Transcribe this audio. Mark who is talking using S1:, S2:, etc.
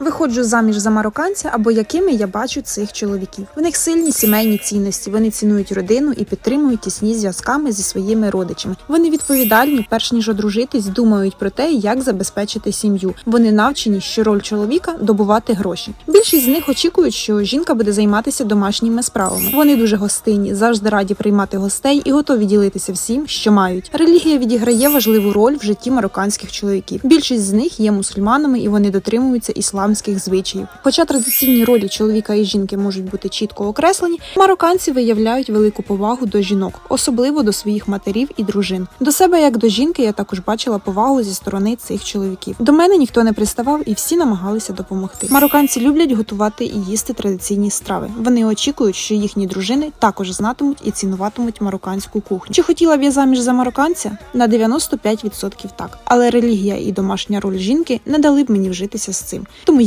S1: Виходжу заміж за марокканця або якими я бачу цих чоловіків. В них сильні сімейні цінності. Вони цінують родину і підтримують тісні зв'язками зі своїми родичами. Вони відповідальні, перш ніж одружитись, думають про те, як забезпечити сім'ю. Вони навчені, що роль чоловіка добувати гроші. Більшість з них очікують, що жінка буде займатися домашніми справами. Вони дуже гостинні, завжди раді приймати гостей і готові ділитися всім, що мають. Релігія відіграє важливу роль в житті марокканських чоловіків. Більшість з них є мусульманами і вони дотримуються ісламських звичаїв. Хоча традиційні ролі чоловіка і жінки можуть бути чітко окреслені, марокканці виявляють велику повагу до жінок, особливо до своїх матерів і дружин. До себе як до жінки я також бачила повагу зі сторони цих чоловіків. До мене ніхто не приставав і всі намагалися допомогти. Марокканці люблять готувати і їсти традиційні страви. Вони очікують, що їхні дружини також знатимуть і цінуватимуть марокканську кухню. Чи хотіла б я заміж за марокканця? На 95% так. Але релігія і домашня роль жінки не дали б мені вжитися з цим. Тому